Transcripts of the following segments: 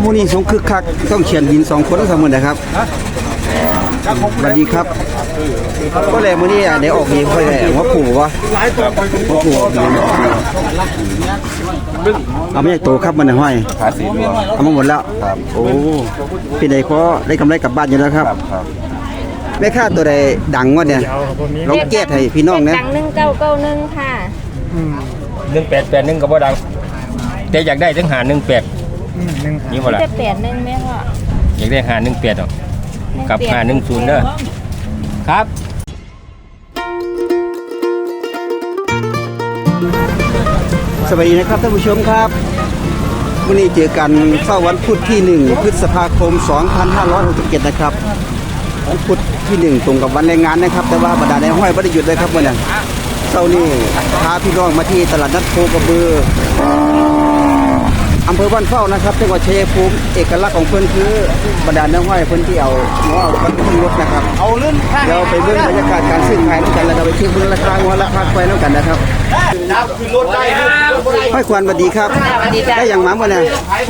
โมนี่สงคึกคักต้องเขียนยินสองคนทั้งหมดนะครับสวัสดีครับ ก็เลยมื้อนี้อ่เดี๋ยวออกดีค่อยแหละหัวผูวะหัวผูออกเอาไม่ใช่โตครับมันห้อยขาสีเอามาหมดแล้วโอ้พี่ใดก็ได้กำไรกลับบ้านอยู่แล้วครับแม่ค่าตัวใดดังวะเนี่ยลองเกียรให้พี่น้องนะดังหนึ่งเก้าเก้าหนึ่งค่ะหนึ่งแปดแปดหนึ่งก็บ่ดัง แต่อยากได้ถึงหาหนึ่งแปด นี่บ่ล่ะจะแปดหนึ่งไหมพ่ออยากได้หาหนึ่งแปดหรอกกับหาหนึ่งศูนย์เด้อครับ สวัสดีนะครับท่านผู้ชมครับวันนี้เจอกันเช้าวันพุธที่ 1 พฤษภาคม 2567 นะครับวันพุธที่ 1 ตรงกับวันแรงงานนะครับ แต่ว่าบรรดาในห้อยไม่ได้หยุดเลยครับวันนี้เช้านี้พาพี่น้องมาที่ตลาดนัดโคกระบือ อำเภอบ้านเข้านะครับจังหวัดชัยภูมิเอกลักษณ์ของเพื่อนคือบรรดาในห้อยเพื่อนที่เอาหัวเอาไปขึ้นรถนะครับเอาเลื่อนข้างเดี๋ยวไปเบิ่งบรรยากาศการซื้อขายน้ำกันแล้วเราไปเช็คเบิ่งราคาหัวราคาควายน้ำกันนะครับนับขึ้นรถได้ห้อยควานสวัสดีครับสวัสดีจ้ะได้อย่างหมาเมื่อไง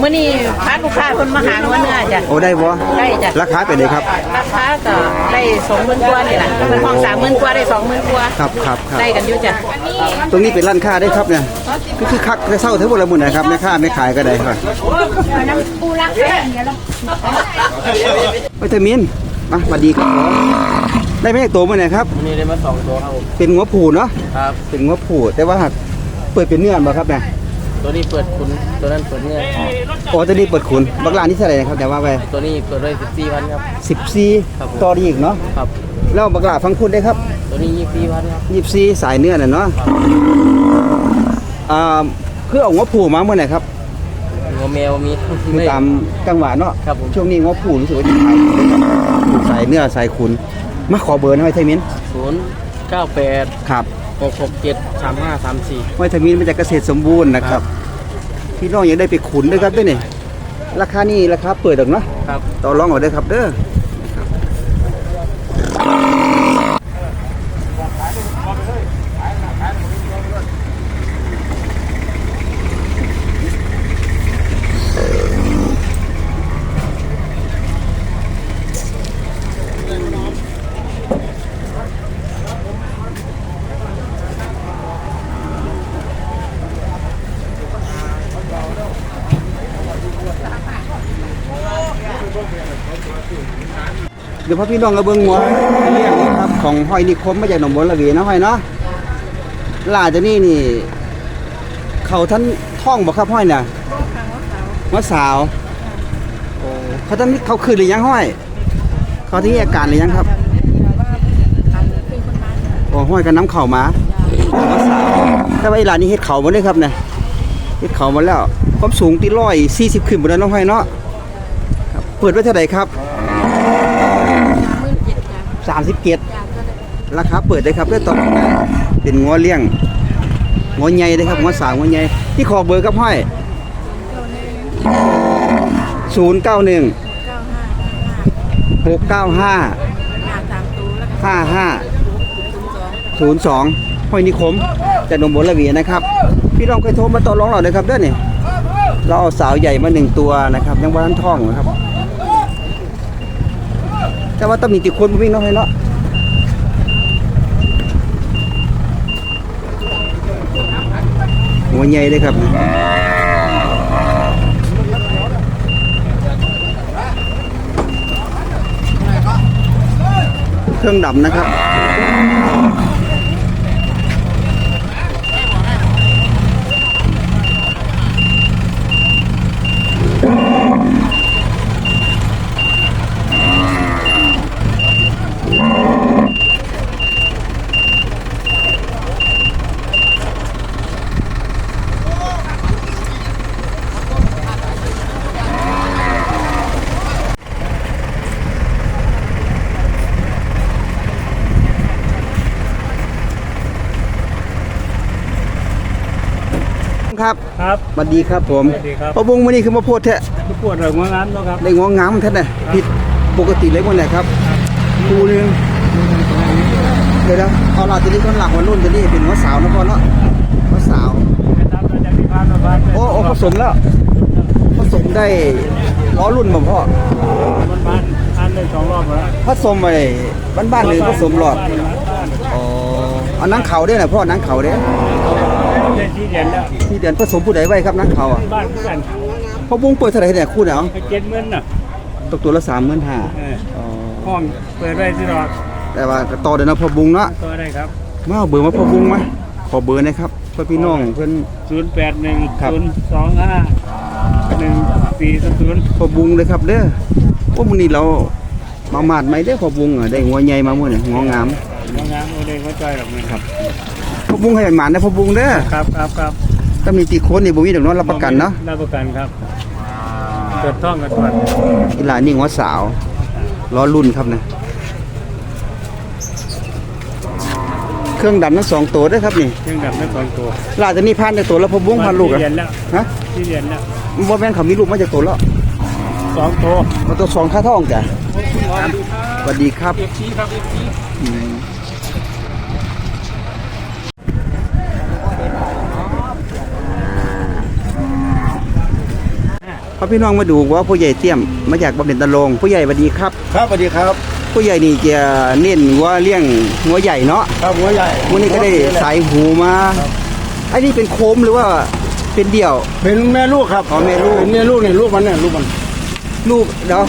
มื่อนี้พาลูกค้าคนมาหาหัวเนื้อจ้ะโอ้ได้บ่ได้จ้ะราคาเป็นไงครับราคาก็ได้สองหมื่นกว่านี่แหละเป็นห้องสามหมื่นกว่าได้สองหมื่นกว่าครับครับครับได้กันอยู่จ้ะตรงนี้เป็นร้านค้าได้ครับเนี่ยก็คือคักจะเศร้าเท่าไหร่หมดนะครับแม่ค้าไม่ขายก็ได้ครับน้ำปูรักแค่เดียวแล้ววิตามินมาสวัสดีครับผมได้ไหมตัวมื่อไหร่ครับนี่ได้มาสองตัวครับผมเป็นงัวผูเนาะครับเป็นงัวผูแต่ว่าหากเปิดเป็นเนื้อบ่ครับเนี่ยตัวนี้เปิดคุณตัวนั้นเปิดเงื่อนโอ้ตัวนี้เปิดขุนบักลานี่เท่าไหร่นะครับแต่ว่าไปตัวนี้เปิดไว้สิบสี่พันครับสิบสี่ครับผมต่อดีอีกเนาะครับแล้วบักลาฟังคุณได้ครับ ตัวนี้ยี่สิบสี่พันครับยี่สี่สายเนื้อน่ะเนาะอ่าเพื่อเอางัวผูมาเมื่อไหร่ครับ หัวแมวมีคือตามจังหวะเนาะครับผมช่วงนี้งัวผูรู้สึกว่าจะขายดีนะครับสายเนื้อสายขุนมาขอเบอร์หน่อยไทมินศูนย์เก้าแปดครับหกหกเจ็ดสามห้าสามสี่ไวทามินมาจากเกษตรสมบูรณ์นะครับพี่น้องยังได้ไปขุนด้วยครับด้วยนี่ราคานี่ราคาเปิดดอกเนาะครับต่อรองเอาเด้อครับเด้อ ดี๋ยวพ่อพี่น้องเอาเบิ่งหัวเลี้ยงนะครับของห้อยนิคมมาจากหนองบัวระเวีนะห้อยเนาะลาจะนี่นี่ เขาท่านท่องบอกครับห้อยน่ะหัวสาวโอ้เขาท่านเขาคืนหรือยังห้อย เขาที่อาการหรือยังครับโอ้ห้อยกันน้ำเข่ามาหัวสาวแต่ว่าอีหลานนี่เฮ็ดเข่าหมดเลยครับเนี่ยเฮ็ดเข่าหมดแล้วความสูงตีร้อยสี่สิบขึ้นหมดแล้วน้องห้อยเนาะเปิดไว้เท่าไหร่ครับ สามสิบเกียรราคาเปิดได้ครับเรื่อตอนนี้เป็นงัวเลี้ยงงัวใหญ่เลยครับงัวสาวงัวใหญ่ที่ขอเบอร์ครับห้อยศูนย์เก้าหนึ่งหกเก้าห้าห้าห้าศูนย์สองห้อยนิคมจากหนองบัวระเวีนะครับ พี่น้องเคยโทรมาต่อร้องเราเลยครับเด้อนี่เราเอาสาวใหญ่มาหนึ่งตัวนะครับยังว่าทันท่องนะครับ แต่ว่าต้องมีติคนมาวิ่งเนาะให้เนาะหัวใหญ่เลยครับเครื่องดำนะครับ ครับ สวัส ดีครับผมสวัสดีครับพระบุงมื้อนี้คือมาโพดแท้ทุกปวดหลังว่างานเนาะครับได้งวงงามท่านน่ะผิดปกติเลยวันไหนครับครูหนึงเดี๋ยวนะเอาล่ะตัวนี้คนหลักวันรุ่นตัวนี้เป็นหัวสาวนะพ่อเนาะหัวสาว ไปตามมาจากที่พานมาบ้านโอ้โอ้ผสมแล้วผสมได้ล้อรุ่นบ่พ่อมันบ้านอันได้สองรอบแล้วผสมไปบ้านๆหรือผสมหลอดอ๋อเอานังเขาด้วยนะพ่อนังเขาเด้ ได้ที่เด่นแล้วที่เดือนผสมผู้ใดไว้ครับนังเขาอะบ้านกันพ่อบุ้งเปิดเท่าไหร่เนี่ยคู่เนี่ยเอาไปเจ็ดหมื่นน่ะตกตัวละสามหมื่นห้าเอออ๋อห้องเปิดไว้ที่รอแต่ว่าต่อเดี๋ยวนะพ่อบุ้งเนาะตัวได้ครับมาเอาเบอร์มาพ่อบุ้งมาขอเบอร์หนะครับเพื่อพี่น้องเพื่อนศูนย์แปดหนึ่งครับศูนย์สองห้าหนึ่งสี่ศูนย์พ่อบุ้งเลยครับเด้อว่ามื้อนี้เรามามาดไหมเด้อพ่อบุ้งอะได้หัวใหญ่มามื้อนี้หัวงามน้องงามโมเดลเข้าใจหรอกนี่ครับ พ่อบุ้งให้มันหมานนะพ่อบุ้งเด้อครับครับครับถ้ามีตีโคนนี่บ่มีดอกเนาะรับประกันเนาะรับประกันครับเกิดท่องกันตรวจอีหลานนี่หัวสาวล้อรุ่นครับนะเครื่องดำทั้งสองตัวเด้อครับนี่เครื่องดับได้สองตัวลาจะนี่พันแต่ตัวแล้วพ่อบุ้งพันลูกที่อะเรียนแล้วฮะที่เรียนแล้วบ่แม่นเขามีลูกมาจากตัวแล้วสองตัวมาตัวสองค่าท้องจ้ะสวัสดีครับเอฟซีครับเอฟซี พอพี่น้องมาดูว่าผู้ใหญ่เตี้ยมมาจากบำเหน็จนรงค์ผู้ใหญ่สวัสดีครับ ครับสวัสดีครับ ผู้ใหญ่นี่จะเน้นว่าเลี้ยงหัวใหญ่เนาะครับหัวใหญ่วันนี้ก็ได้สายหูมาไอ้นี่เป็นโคมหรือว่าเป็นเดี่ยว เป็นแม่ลูกครับอ๋อแม่ลูกเป็นแม่ลูกเนี่ยลูกมันเนี่ยลูกมัน ลูกเดี๋ยว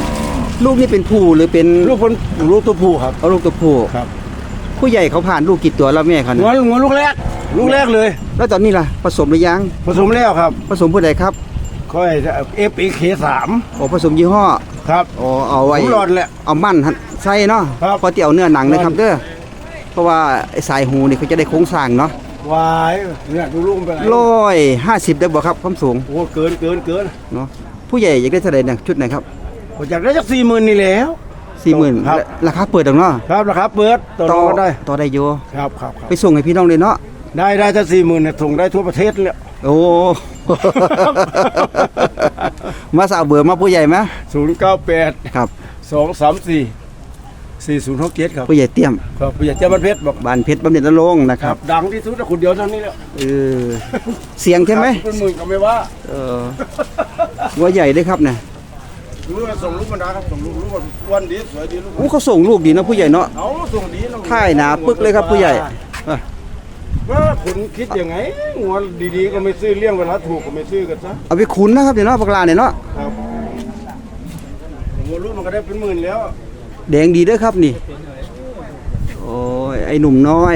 ลูกนี่เป็นผู้หรือเป็นลูกมันลูกตัวผู้ครับเอาลูกตัวผู้ครับ ผู้ใหญ่เขาผ่านลูกกี่ตัวแล้วแม่เขาหัวเนี่ยหัวลูกแรก ลูกแรกเลย แล้วตอนนี้ล่ะผสมหรือยังผสมแล้วครับ ผสมผู้ใดครับ ค่อยเอฟเอเคสามโอ้ผสมยี่ห้อครับอ๋อเอาไว้ผมหลอดแหละ เอามั่นหั่นใส่เนาะครับพอเตี่ยวเนื้อหนังนะครับเด้อเพราะว่าไอ้สายหูนี่เขาจะได้โครงสร้างเนาะวายเนี่ยดูลูกมันเป็นไงร้อยห้าสิบได้บ่ครับความสูงโอ้เกินเกินเกินเนาะผู้ใหญ่อยากได้เท่าไหร่เนี่ยชุดไหนครับผมอยากได้สักสี่หมื่นนี่แล้วสี่หมื่นครับราคาเปิดตรงเนาะครับราคาเปิดต่อรองกันได้ต่อได้อยู่ครับครับครับไปส่งให้พี่น้องเลยเนาะได้ได้ถ้าสี่หมื่นเนี่ยส่งได้ทั่วประเทศเลยโอ้ มาสาวเบื่อมาผู้ใหญ่ไหมศูนย์เก้าแปดครับสองสามสี่สี่ศูนย์หกเจ็ดครับผู้ใหญ่เตี้ยมครับผู้ใหญ่เจ้าบ้านเพชรบอกบานเพชรบำเหน็จนรงค์นะคครัรับบดังที่สุดแต่คนเดียวเท่านี้แหละเออเสียงใช่ไหมเป็นหมื่นก็ไม่ว่าเออหัวใหญ่ด้วยครับเนี่ยรู้ว่าส่งลูกมาดาครับส่งลูกลูกวันดีสวยดีลูกอู้เขาส่งลูกดีนะผู้ใหญ่เนาะเอาส่งดีเนะท่ายหนาปึกเลยครับผู้ใหญ่อะ ว่าคุณคิดยังไงงัวดีๆก็ไม่ซื้อเลี้ยงเวลาถูกก็ไม่ซื้อกันซะเอาไปขุนนะครับเดี๋ยวเนาะปากลาเนี่ยเนาะครับงัวลูกมันก็ได้เป็นหมื่นแล้ว แดงดีเด้วยครับนี่ โอ้ยไอ้หนุ่มน้อย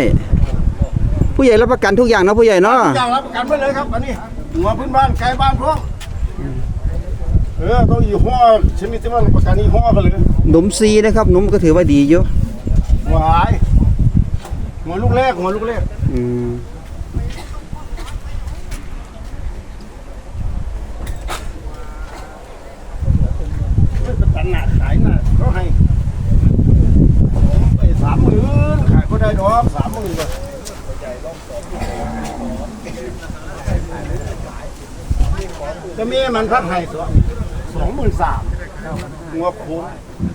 ผู้ใหญ่รับประกันทุกอย่างนะผู้ใหญ่เนาะอย่างรับประกันไปเลยครับอันนี้งัวพื้นบ้านไกลบ้านพร้อมเออต้องยี่ห้อชนิดที่ว่าประกันยี่ห้อกันเลยหนมซีนะครับหนมก็ถือว่าดีอยู่หวายงั วลูกแรกงัวลูกแรกอืมเป็นตันหนาขายหนาเขาให้ผมไปสามหมื่นขายก็ได้ดอกสามหมื่นเลยจะมีมันพักให้สองสองหมื่นสามงัวคุ้มลูกก็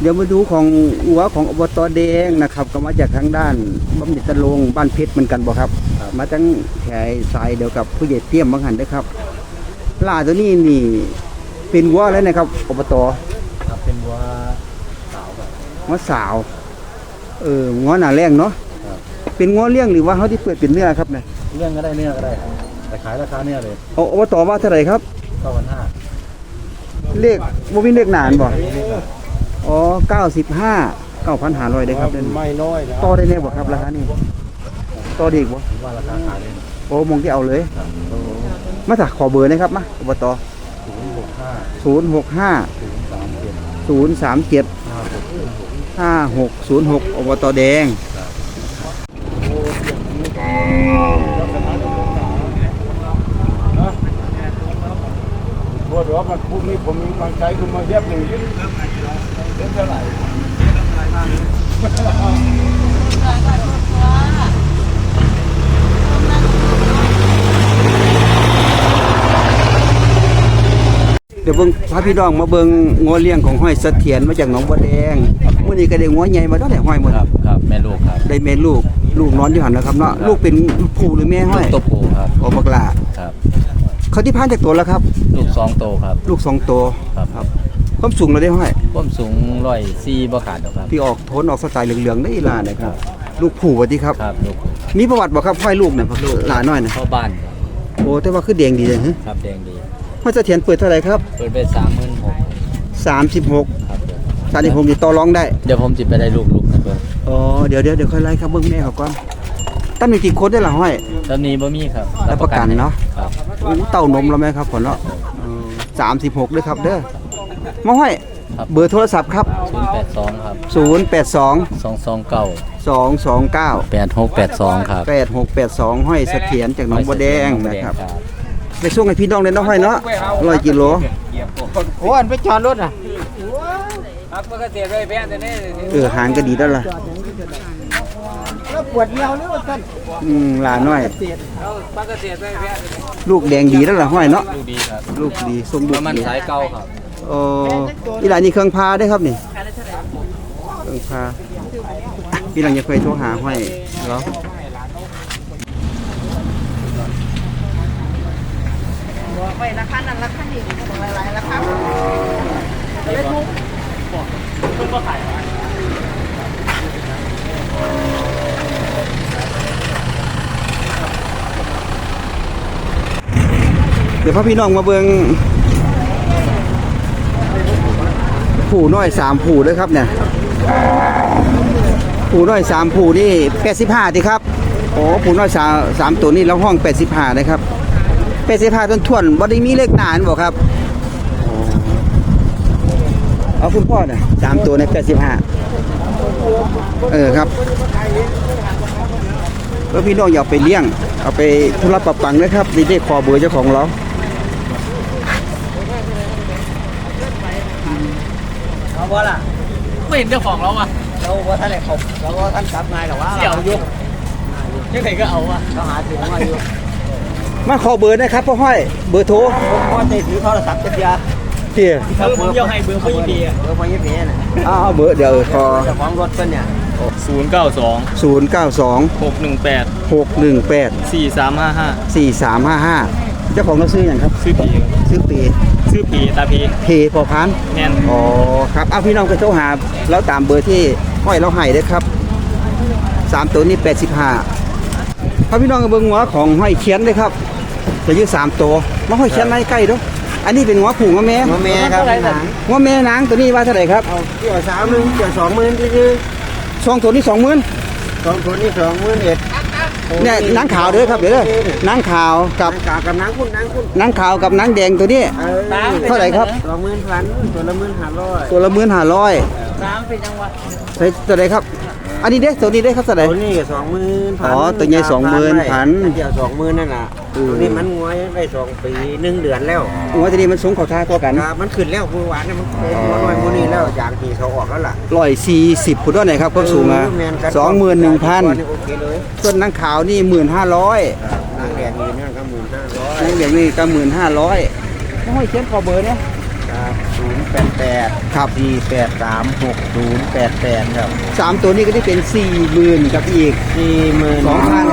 เดี๋ยวมาดูของหัวของอบตแดงนะครับ ก็มาจากทางด้านบำเหน็จตะลงบ้านเพชรเหมือนกันบ่ครับ มาทั้งแขยสายเดียวกับผู้ใหญ่เตี้ยมบางหันเด้อครับลาตัวนี้นี่เป็นวัวแล้วนะครับอบตครับเป็นวัวงัวสาว เอองัวหน้าแรงเนาะเป็นงัวเลี้ยงหรือว่าเขาที่เปิดเป็นเนื้อครับเนี่ยเรื่องก็ได้เนี่ยก็ได้ครับแต่ขายราคาเนี่ยเลยเอาอบตว่าเท่าไหร่ครับเก้าพันห้าเลขบ่มีเลขหนานบ่ อ๋อ95 9,500ได้ครับเดือนไม่น้อยนะต่อได้แน่บ่ครับราคานี้ต่อดีอีกบ่ผมว่าราคาขายเลยโอ้มองที่เอาเลยโอ้มาถักขอเบอร์นะครับมาอบตศูนย์หกห้า065ศูนย์สามเจ็ด037ห้าหก5606อบตแดงพวกว่ามันพวกนี้ผมมีบางใจคุณมาเรียบหนึ่งยิ้ม เล่นเท่าไหร่เดี๋ยวเบิ่งพาพี่น้องมาเบิ่งงัวเลี้ยงของห้อยเสถียรมาจากหนองบัวแดงมื้อนี้ก็ได้งัวใหญ่มาตั้งแต่ห้อยหมดครับครับแม่ลูกครับ ได้แม่ลูกลูกนอนอยู่หั่นนะครับเนาะลูกเป็นผู้หรือแม่ห้อยตัวผูครับโอ้บักหลาครับเขาที่พานจากตัวแล้วครับ ลูกสองโตครับ ลูกสองตัว ครับครับความสูงเราได้ห้อยความสูงร้อยสี่บ่ขาดหรอกครับ ที่ออกโทนออกสไตล์เหลืองๆได้อีหลาเนี่ยครับ ลูกผูวัที่ครับ ครับลูกมีประวัติบ่ครับห้อยลูกเนี่ยหลาน้อยนะเข้าบ้านครับโอ้แต่ว่าคือแดงดีเลยฮะครับแดงดีห้อยเสถียรเปิดเท่าไหร่ครับ เปิดไปสามหมื่นหก36 ครับ36นี่ต่อรองได้ เดี๋ยวผมจิไปได้ลูกลูกนะเบิ่งอ๋อเดี๋ยวเดี๋ยวเดี๋ยวค่อยไล่ครับเบิ้งแม่เขาก่อนตั้งมีกี่คนได้ละห้อย ตอนนี้บ่มีครับรับประกันเนาะ ครับอู้เต้านมแล้วไหมครับผลเนาะสามสิบหกด้วยครับเด้อ มาห้อย ครับ เบอร์โทรศัพท์ครับ ศูนย์แปดสองครับศูนย์แปดสองสองสองเก้าสองสองเก้าแปดหกแปดสองครับแปดหกแปดสองห้อยเสถียรจากหนองบัวแดงนะครับไปส่งให้พี่น้องเลยเนาะห้อยเนาะร้อยกิโล โอ้อันไปจอดรถอะเออหางก็ดีแล้วล่ะแล้วปวดเหี่ยวหรือว่าท่านอืมหลาน้อยลูกแดงดีแล้วล่ะห้อยเนาะลูกดีครับลูกดีทรงลูปกระมาณดีสายเก้าครับ เอออีหลานนี่เครื่องพาได้ครับนี่เครื่องพาพี่หลังจะเคยโทรหาห้อยเหรอบอกไปราคานั้นราคานี้บอกหลายๆราคาเดี๋ยวพ่อพี่น้องมาเบิง ผูน้อยสามผูด้วยครับเนี่ยผูน้อยสามผูนี่แปดสิบห้าดีครับโอ้ผูน้อยสามสามตัวนี่เราห้องแปดสิบห้านะครับแปดสิบห้าต้นทวนบ่ได้มีเลขหนานบอกครับเอาคุณพ่อน่ะสามตัวในแปดสิบห้าเออครับแล้วพี่น้องอยาเอาไปเลี้ยง เอาไปธุระปะปังนะครับนี่ได้ขอเบอร์เจ้าของเรา เอา บ่ล่ะไม่เห็นเจ้าของแล้วอะเราว่าท่านไหนเขาเราว่าท่านกลับไงหรอวะเสี่ยวอยู่ยังไงก็เอาอะเราหาถึงมาอยู่มาขอเบอร์นะครับพ่อห้อยเบอร์โทรพ่อได้ถือโทรศัพท์จะเดียวเที่ยเออผมยังให้เบอร์เขายินดีอะเบอร์พ่อยี่เพียน่ะอ้าวเบอร์เดี๋ยวขอเจ้าของรถเป็นเนี่ยศูนย์เก้าสอง0 9 2หกหนึ่งแปด6 1 8สี่สามห้าห้า4 3 5 5 เจ้าของเราซื้ออย่างครับชื่อผีซื้อปีชื่อผีตาพีเพพอพันแน่นอ๋อครับเอาพี่น้องไปโทรหาแล้วตามเบอร์ที่ห้อยเราให้ได้ครับสามตัวนี้85ถ้าพี่น้องเบิ่งหัวของห้อยเขียนเลยครับจะยืดสามตัวมาห้อยเขียนในใกล้เด้วยอันนี้เป็นหัวผูงหัวแม่หัวแม่ครับหนังหัวแม่นางตัวนี้ว่าเท่าไหร่ครับเอาเกี่ยวสามหมื่นเกี่ยวสองหมื่นที่คือสองตัวนี้สองหมื่นสองคนนี่สองหมื่นเอ็ด เนี่ยนางขาวเด้อครับเดี๋ยวเด้อนางขาวกับกากับนางคุณนางคุณนางขาวกับนางแดงตัวนี้เออเท่าไหร่ครับสองหมื่นพันตัวละหมื่นห้าร้อยตัวละหมื่นห้าร้อยน้ำเป็นจังหวะใส่ตัวไหนครับ อันนี้เด้ตัวนี้เด้ครับตัวไหนตัวนี้สองหมื่นพันอ๋อตัวใหญ่20,000เกี่ยวสองหมื่นนั่นน่ะอืมตัวนี้มันงวยได้สองปีหนึ่งเดือนแล้วหัวตัวนี้มันสูงเข่าท่าตัวกันครับมันขึ้นแล้วเมื่อวานเนี่ยมันเป็นหัวน้อยมือนี้แล้วอย่างที่เขาออกแล้วล่ะร้อยสี่สิบพุทธไหนครับความสูงอะเแม่กัสองหมื่นหนึ่งพันโอเคเลยส่วนนางขาวนี่หมื่นห้าร้อยนางแดงนี่เนี่ยก็หมื่นห้าร้อยนางแดงนี่ก็หมื่นห้าร้อยห้อยเขียนขอเบอร์เนี่ยครับศูนย์ แปดแปดครับ สี่แปดสามหกศูนย์แปดแปดครับสามตัวนี้ก็ได้เป็นสี่หมื่นกับอีกสี่หมื่นสองพัน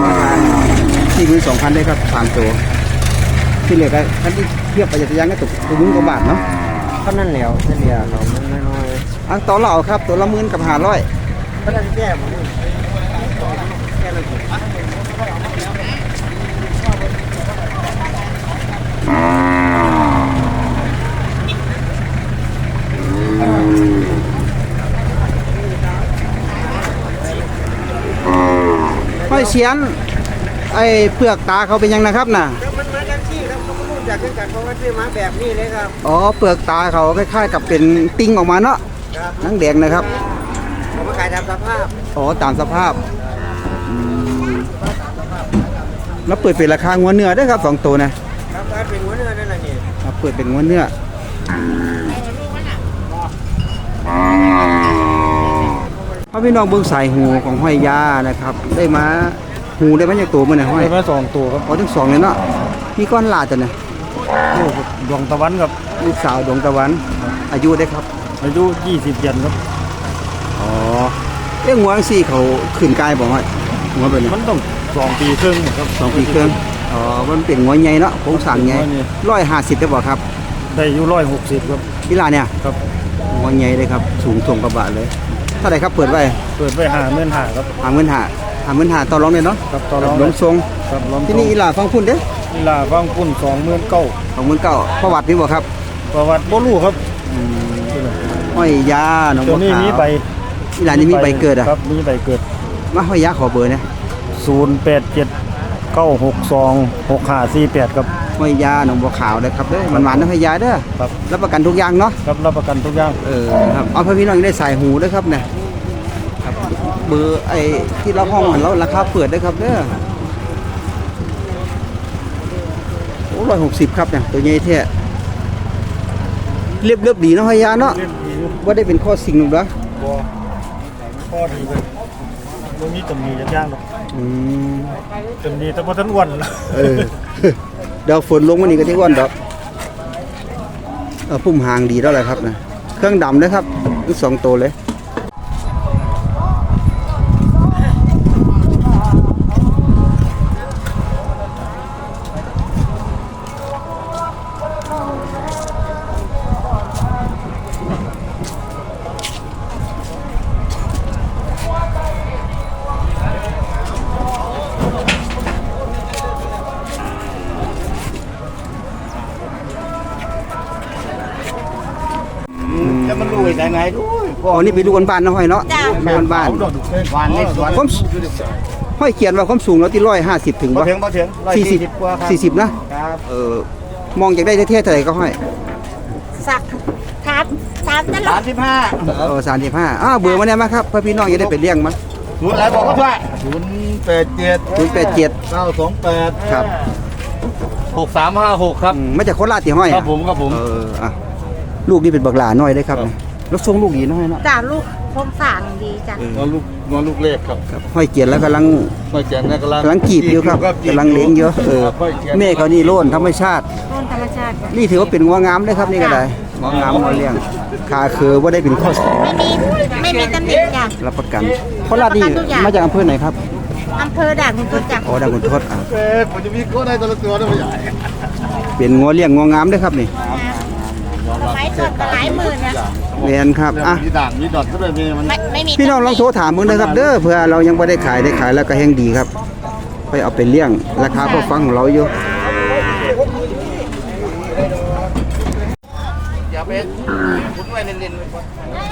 สี่หมื่นสองพันได้ครับสามตัวที่เหลือก็ท่านที่เทียบไปจากยังก็ตกตัวหมื่นกว่าบาทเนาะเท่านั้นแล้วเฉลี่ยเรามันน้อยอังต่อเราเอาครับตัวละหมื่นกับห้าร้อยๆเท่านั้นแก้ผมแห้อยเชียนไอ้เปลือกตาเขาเป็นยังนะครับน่ะแล้วมันมาจากที่ครับเขาไม่รู้จักกันกันเพราะว่าซื้อมาแบบนี้เลยครับ อ๋อเปลือกตาเขาคล้ายๆกับเป็นติ้งออกมาเนาะครับนังแดงนะครับผมมาขายตามสภาพอ๋อตามสภาพอืมแล้วเปิดเป็นราคางัวเนื้อเด้วยครับสองตัวนะครับการเป็นหัวเนื้อนั่นแหละนี่ครับเปิดเป็นงัวเนื้อพ่อพี่น้องเบิ่งสายหูของห้อยยานะครับ ได้มา หูได้มาจากตัวมันน่ะห้อยได้มาสองตัวครับอ๋อทั้งสองเลยเนาะมีก้อนหลาดจ้ะเนี่ยลูกดวงตะวันครับลูกสาวดวงตะวัน อายุได้ครับ อายุ20เดือนครับอ๋อเรื่องหัวจังซี่เขาขืนกายบอกว่าหัวเป็นไงมันต้องสองปีครึ่งครับสองปีครึ่งอ๋อมันเป็นงัวใหญ่เนาะโครงสร้างใหญ่งัวใหญ่ร้อยห้าสิบได้บ่ครับได้อยู่ร้อยหกสิบครับกีฬาเนี่ยครับงัวใหญ่เลยครับสูงถ่วงกระบะเลยเท่าไหร่ครับเปิดไว้เปิดไว้หาเมื่นหาครับหาเงินหา หาเงินหาต่อรองเลยเนาะครับต่อรองลงทรงครับล้อมที่นี่อีหลาฟังพุ่นเด้อนี่ลาฟังพุ่นสองหมื่นเก้าสองหมื่นเก้าประวัตินี่บ่ครับ ประวัติบ่รู้ครับห้อยยาหนองตับัววนี้ขาวมีใบอีหลานี่มีใบเกิดอะครับมีใบเกิดมาห้อยยาขอเบอร์นะศูนย์แปดเจ็ดเก้าหกสองหกห้าสี่แปดครับห้อยยาหนองบัวขาวเลยครับเด้อมันหวานนะห้อยยาเด้อครับรับประกันทุกอย่างเนาะครับรับประกันทุกอย่างเออครับเอาเพื่อพี่น้องได้ใส่หูด้วยครับเนี่ยครับ เบอร์ไอ้ที่เราห้องเราราคาเปิดด้วยครับเด้อโอ้ร้อยหกสิบครับเนี่ยตัวใหญ่เท่เรียบเรียบดีเนาะห้อยยาเนาะเล่นดีอยู่ว่าได้เป็นข้อสิ่งหนึ่งหรอบ่ข้อดีเลยตรงนี้ตำหนิย่างๆหรอกอืมตำหนิแต่ว่าท่านอ้วนล่ะเออเดี๋ยวฝนลงมานี่ก็ที่อ้วนดอกเออพุ่มหางดีแล้วแหละครับนะเครื่องดำนะครับทั้งสองตัวเลย ยได้ไงด้วยอ๋อนี่เป็นลูกคนบ้านๆนะห้อยเนาะจ้าลูกคนบ้านหวานในสวนความห้อยเขียนว่าความสูงเราที่ร้อยห้าสิบถึงบ่วะถึงบ่ถึงสี่สิบกว่าครับสี่สิบนะ ครับเออมองอยากได้เท่ๆเท่าไหร่ก็ห้อยสักถามถามตลอสาดมสิบห้าเออสามสิบห้าอ้าวเบอร์มาเนี่ยมาครับเพื่อพี่น้องจะได้ไปเลี้ยงมันศูนย์อะไรบอกเขาด้วยศูนย์แปดเจ็ดศูนย์แปดเจ็ดเก้าสองแปดครับหกสามห้าหกครับอืมมาจากโคราชที่ห้อยครัอะบผมครับผม เอออะลูกนี่เป็นบักหลาน้อยได้ครับ แล้วทรงลูกดีน้อยเนาะจ้าลูกโครงสร้างดีจ้ะนอนลูกนอนลูกเล็กครับครับห้อยเกียรติแล้วกำลังไม่แจงนะกำลังกำลังกีบอยู่ครับกำลังเลี้ยงเยอะเออแม่เขานี่โล่นธรรมชาติต้นธรรมชาติจ้ะนี่ถือว่าเป็นงัวงามเลยครับนี่ก็ได้งัวงามงัวเลี้ยงขาคือว่าได้เป็นข้อเสียไม่มีไม่มีตำหนิจ้ะรับประกันโคราชนี่รับประกันทุกอย่างมาจากอำเภอไหนครับอำเภอด่านคุณตุ๊จ้ะอ๋อดังคุณทศอะเอ๊ะผมจะมีโค้ดได้ตัวละตัวนะไม่ใหญ่เป็นงัวเลี้ยงงัวงามเด้วยครับนี่ สมัยก่อนก็หลายหมื่นนะเวียนครับอะ มีด่างมีดอทก็เลยมีมันไม่ไม่มีพี่น้องลองโทรถามมึงนะครับ เด้อเพื่อเรายังไม่ได้ขายได้ขายแล้วก็แห้งดีครับ ไปเอาไปเลี้ยง ราคาพอฟังของเราอยู่อย่าไปคุณไว้เล่นๆ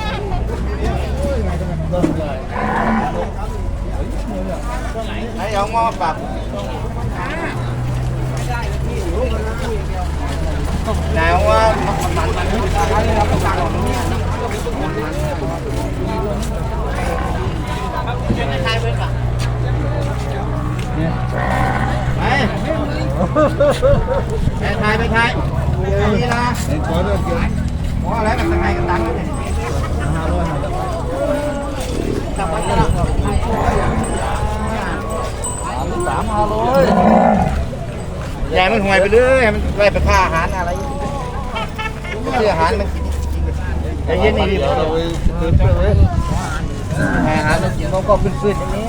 ให้เอางอปากหนาวว่ามันมันไปไปถ่ายไปถ่ายนี่นะขอเรื่องเกี่ยวขออะไรกันตั้งไงกันตั้งเลยสามห้าร้อย แย่มันห่วยไปเรื่อยมันไปไปค่าอาหารอะไรเสื้ออาหารมันกินไอ้เย็นนี่ดิอาหารมันกินเขาก็ฟื้นๆอย่างนี้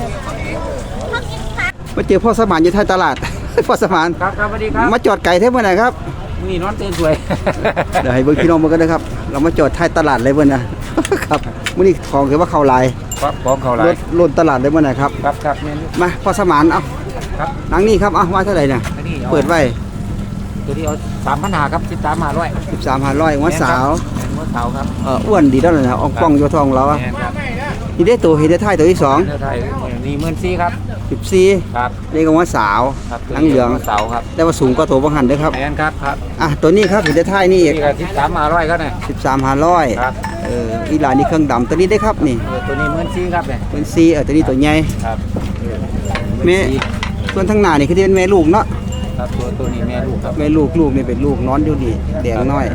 มาเจอพ่อสมานอยู่ท้ายตลาด พ่อสมานครับครับสวัสดีครับมาจอดไก่เท่าไหร่ครับนี่นอนเต้นสวยเดี๋ยวให้เบิ่งพี่น้องมากันนะครับ เรามาจอดท้ายตลาดเลยเบิ่นนะครับมื้อนี้ของคือว่าเขาลายครับพร้อมเขาลารยถลนตลาดเลยเบิ่นนะครับครับครับมาพ่อสมานเอาครับนังนี่ครับเอาว่าเท่าไหร่เนี่ยเปิดไว้ ตัวนี้เอาสามพันหาครับสิบสามหาร้อย13,500หัวสาวหัวสาวครับเอ่ออ้วนดีแล้วนะอ่องป้องอยู่ท้องเราอะแม่นครับนี่ได้ตัวเห็นได้ท้ายตัวที่สองเนื้อไทยนี่หมื่นสี่ครับ14ครับนี่ก็หัวสาวครับหนังเหลืองหัวสาวครับแต่ว่าสูงกว่าตัวบังหันเด้อครับแม่นครับครับอะตัวนี้ครับเห็นได้ท้ายนี่อีกนี่ก็สิบสามหาร้อยก็เนี่ย13,500ครับเอออีหลานนี่เครื่องดำตัวนี้ได้ครับนี่เออตัวนี้หมื่นสี่ครับเนี่ยเป็นซีเออตัวนี้ตัวใหญ่ครับแม่ส่วนทางหน้านี่คือที่เป็นแม่ลูกเนาะ ครับตัวตัวนี้แม่ลูกครับแม่ลูกลูกนี่เป็นลูกนอนอยู่ดีแดงน้อย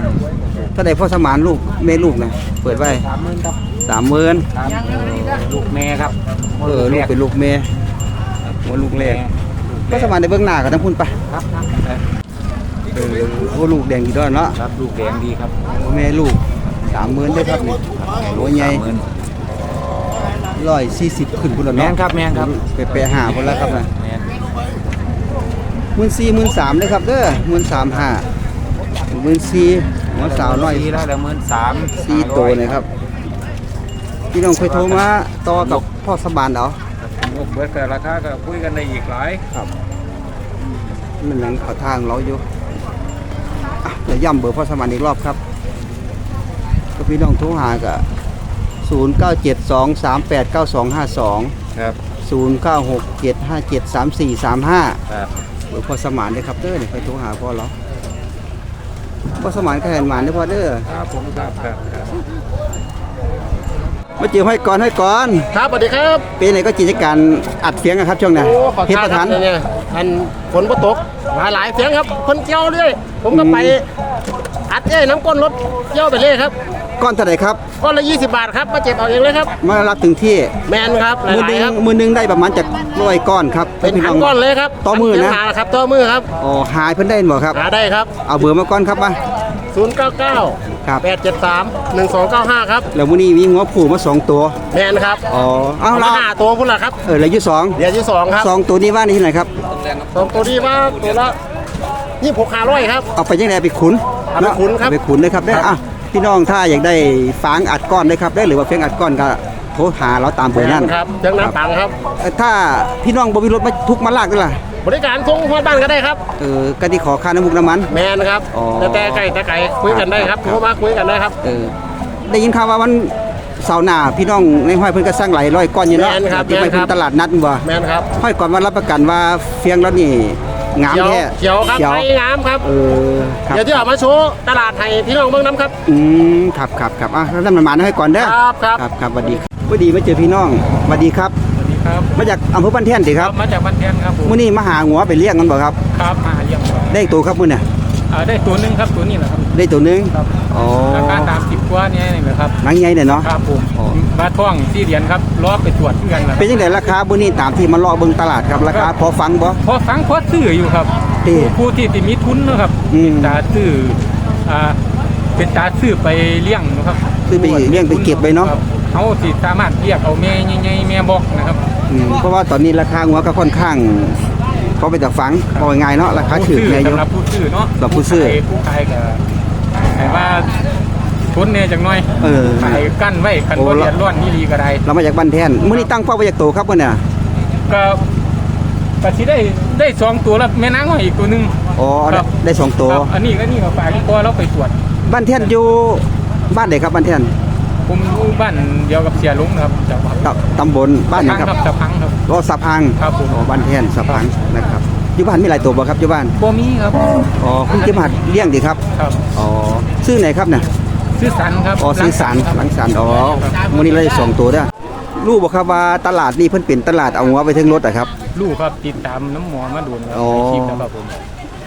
ถ้าได้พ่อสมานลูกแม่ลูกนะเปิดไว้สามหมื่นครับสามหมื่นครับลูกแม่ครับเออลูกเป็นลูกแม่หัวลูกแรกพ่อสมานได้เบื้องหน้ากับทั้งพุ่นไปครับครับเออโอ้ลูกแดงกี่ดอนเนาะครับลูกแดงดีครับแม่ลูกสามหมื่นได้อครับนี่โอ้ใหญ่สามมื่นร้อยสี่สิบขึ้นพุ่นแล้วแม่เนาะนครับแม่นครับไปไปหาพุ่นแล้วครับนะแม่น หมื่นสี่หมื่นสามเลยครับเด้อหมื่นสามห้าหมื่นสี่หัวสาวน้อยปีละละหมื่นสามสี่ตัวเลยครับพี่น้องเคยโทรมาต่อกับพ่อสบานเอางบเบิดแต่ราคาก็คุยกันได้อีกหลายมันหนังเขาทางเราอยู่อะเดี๋ยวย่ำเบอร์พ่อสมานอีกรอบครับ ก็พี่น้องโทรหากะ0 9 7 2 3 8 9 2 5 2 ครับ 0 9 6 7 5 7 3 4 3 5 ครับ เบอร์พ่อสมานเลยครับเด้อเดี๋ยวไปโทรหาพ่อเราพ่อสมานแข่นหมานเด้อพ่อเด้อครับผมครับครับครับมาเจอห้อยก่อนห้อยก่อนครับสวัสดีครับเป็นไหนก็กิจการอัดเสียงอะครับช่วงนี้โอ้ขอเฮ็ดทานประคทัรับนเนี่ยอันฝนก็ตกหลายหลายเสียงครับคนเกี่ยวเลยผมก็ไปอัดเอ้ยน้ำก้นรถเกี่ยวไปเลยครับ ก้อนเท่าไหร่ครับ ก้อนละ 20 บาทครับ มาเจ็บเอาเองเลยครับ มารับถึงที่ แมนครับหมือหลานึยงๆครับ มือหนึงได้ประมาณจากร้อยก้อนครับเป็นพี่ถังงก้อนเลยครับต่อมือนะ ถังเสียงหาครับ ต่อมือครับ อ๋อหายเพิ่นได้บ่ครับ หาได้ครับ เอาเบอร์มาก่อนครับมา 099 ครับ 873 1295 ครับ แล้วมื้อนี้มีหัวผูมาสองตัว แมนครับอ๋อ เอาเอาเราละห้าตัวพุ่นละครับ เออเหลืออยู่สองเดี๋ยวที่สองครับสองตัวนี้ว่านี่ที่ไหนครับ สองตัวนี้ว่าตัวละยี่หกห้าร้อยครับ เอาไปยังไงไปขุนเอาไปขุนครับ เอาไปขุนเลยครับได้ออะ พี่น้องถ้าอยากได้ฟางอัดก้อนได้ครับได้หรือว่าเฟียงอัดก้อนก็โทรหาเราตามเบอร์นั้นครับเจ้าน้ำปังครับเอ่อถ้าพี่น้องบ่มีรถมาทุกมาลากด้วยล่ะบริการส่งฮอดบ้านก็ได้ครับ เออก็ที่ขอค่าน้ำมุกน้ำมัน แมนครับ อ๋อ แต่แต่ไก่แต่ไก่คุยกันได้ครับครับโทรมาคุยกันได้ครับ เออได้ยินข่าวว่าวันเสาร์หน้าพี่น้องในห้อยเพิ่นก็สร้างหลายร้อยก้อนอยู่เนาะแม่นครับที่ไปแม่นครับเพิ่นตลาดนัดบ่แมนครับห้อยก่อนว่ารับประกันว่าเฟียงแล้วนี่ งามเขียวแท้เขียวครับเขียวไม้งามครับ เออครับเดี๋ยวที่ออกมาโชว์ตลาดไทยพี่น้องเบิ่งน้ำครับ อืมครับครับครับอะแล้วมันมาให้ก่อนเด้อครับครับ ครับครับสวัสดีครับสวัสดีมาเจอพี่น้องสวัสดีครับ สวัสดีครับมาจากอำเภอบ้านแท่นสิครับมาจากบ้านแทนครับผมมื้อนี้มาหาหัวไปเลี้ยงกันบ่ครับ ครับมาเยี่ยมครับได้อีกตัวครับมื้อน่ะอ่าได้ตัวหนึงครับตัวนี้แหละครับได้ตัวหนึงครับอ๋อราคาสามสิบกว่าเนี่ยนี่แหละครับหนังใหญ่เนี่ยเนาะครับผมอ๋อ มาท่องที่เรียนครับรอไปตรวจเพื่อนนะคเป็รับนจังไดราคามื้อนี้ตามที่มาเลาะเบิ่งตลาดครับราคาพอฟังบ่พอฟังพอซื้ออยู่ครับเอ๊ะผู้ที่ที่มีทุนนะครับอืมตาซื้ออ่าเป็นตาซื้อไปเลี้ยงนะครับซื้อไปเลี้ยงไปเก็บไว้เนาะครับเขาสิสามารถเรียกเอาแม่ใหญ่ๆแม่บอกนะครับอืมเพราะว่าตอนนี้ราคาหัวก็ค่อนข้างพอไปแต่ฟังพอง่ายเนาะราคาถูกผู้ไงซื้ออยู่สำหรับผู้ซื้อเนาะสำหรับผู้ซื้อขายผู้ขายก็ให้ว่า ทุนเนี่ยจังน้อยเออ ขายกั้นไว้คันโอ้บ่เดือดร้อนนี่ดีก็ได้เรามาจากบ้านแท่นมื้อนี้ตั้งเป้าไว้จากโตครับมื้อน่ะก็ก็สิได้ได้สองตัวแล้วแม่นางน้อยอีกตัวหนึง อ๋อได้ครับ ได้สองตัวครับอันนี้ก็นี่ก็ฝากที่พอเราไปตรวจบ้านแท่นอยู่บ้านไหนครับบ้านแท่นผมอยู่บ้านเดียวกับเสียลุงนะครับจากวัดตำตำบลบ้านหยังครับสะพังครับ รอสับพังครับผม อ๋อบ้านแท่นสับพังนะครับอยู่บ้านมีหลายตัวบ่ครับอยู่บ้านบ่มีครับอ๋อคุณจะมาเลี้ยงดีครับครับ อ๋อซื้อไหนครับเนี่ย ซื้อสันครับอ๋อซื้อสารครับหลังสารอ๋อมื้อนี้เราได้สองตัวเด้อรู้บ่ครับว่าตลาดนี้เพิ่นเป็นตลาดเอาหัวไปถึงรถอะครับ ลูกครับติดตามน้ำหมอมาดูนะครับอ๋อ ในคลิปนะครับผม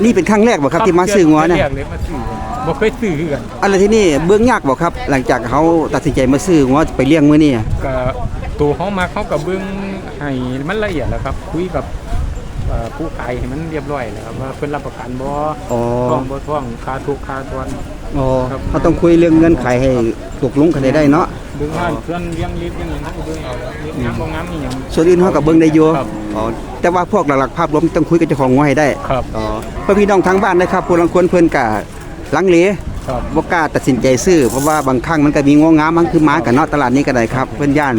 นี่เป็นครั้งแรกบ่ครับที่มาซื้อหัวเนี่ยเรียกเลยมาซื้อบ่เคยซื้อคือกันอะไรที่นี่เบื้องยากบ่ครับ หลังจากเขาตัดสินใจมาซื้อหัวไปเลี้ยงมื้อนี้ก็ตัวเขามาเขากับเบิ้งให้มันละเอียดแล้วครับ คุยกับเอ่อผู้ขายให้มันเรียบร้อยแล้วครับว่าเพิ่นรับประกันบ่อ๋อ ท่องบ่ท่องค่าทุกค่าทวน อ๋อครับ เขาต้องคุยเรื่องเงินไขให้ตกลงกันได้ได้เนาะเบิ้งว่าเพื่อนเลี้ยงลิฟต์ยังไงเขาก็เบิ้งเอาแล้วเลี้ยงงามบ่งามนี่หยัง ส่วนอื่นเขากับเบิ้งได้อยู่ครับ อ๋อ แต่ว่าพวกหลักๆภาพรวมต้องคุยกับเจ้าของงัวให้ได้ ครับ อ๋อเพื่อพี่น้องทางบ้านนะครับผู้ลังควรเพิ่นกะลังเลครับ บ่กล้าตัดสินใจซื้อ เพราะว่าบางครั้งมันก็มีงัวงามมันคือหมากันเนาะตลาดนี้ก็ได้ครับเพิ่นย่าน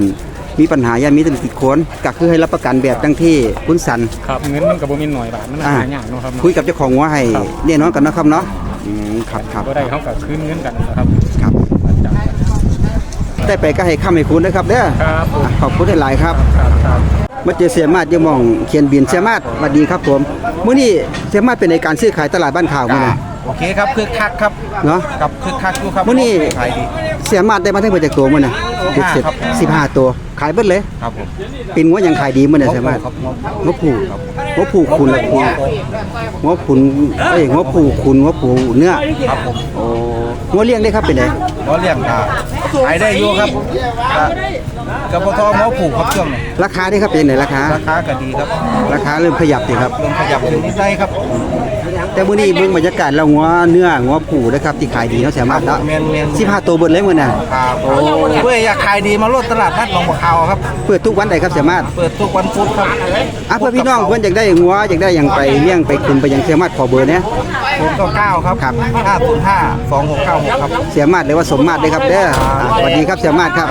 มีปัญหาย่านมีแตติดโคนก็คือให้รับประกันแบบจังที่คุณสัน ครับเงินมันก็บ่มีหน่อยบาทมันอ่าหายากเนาะครับเนาะคุยกับเจ้าของงัวให้ครับ แน่นอนกันเนาะครับเนาะ อืมครับครับบ่ได้เขาก็คืนเงินกันนะครับครับจับกันได้ไปก็ให้ค้ำให้คุณนะครับเด้อครับผมอะขอบคุณหลายๆครับครับครับมาเจอเสียมาดอยู่หมองเขียนบินเสียมาดสวัสดีครับผมมื้อนี้เสียมาดเป็นในการซื้อขายตลาดบ้านข่าวมื้อนี้โอเคครับคึกคักครับเนาะกับคึกคักอยู่ครับมื้อนี้ขายดีเสียมาดได้มาทั้งหมดจากตัวมื้อน่ะสิบห้าเสร็จครับสิบห้าตัวขายเบิดเลยครับผมเป็นงัวยังขายดีมื้อน่ะเสียมาดครับงัวผูก งัวผูกคุณละคุณงัวขุนเอ้ยงัวผูกคุณงัวผูเนื้อครับผมโอ้งัวเลี้ยงได้ครับเป็นไงก็เลี้ยงอ่าขายได้อยู่ครับกับปทอหมอผูกครับเครื่องราคาได้ครับเป็นไหนราคาราคาก็ดีครับราคาเริ่มขยับสิครับลงขยับอยู่นิดได้ครับ แต่มื้อนี้เบิ่งบรรยากาศแล้วงัวเนื้องัวผูนะครับที่ขายดีเนาะเสียมาดเนาะแมนแมน15ตัวเบิดเลยมื้อน่ะครับเพื่ออยากขายดีมาลดตลาดนัดหนองบัวขาวครับ เปิดทุกวันใดครับเสียมาดเปิดทุกวันพุธครับอะเพื่อพี่น้องเพิ่นอยากได้งัวอยากได้หยังไปเลี้ยงไปคุมไปหยังเสียมาดขอเบอร์เนี่ยศูนย์เก้าเก้าครับครับห้าศูนย์ห้าสองหกเก้าหกครับเสียมาดหรือว่าสมมาดเด้อครับเด้ออะสวัสดีครับเสียมาดครับ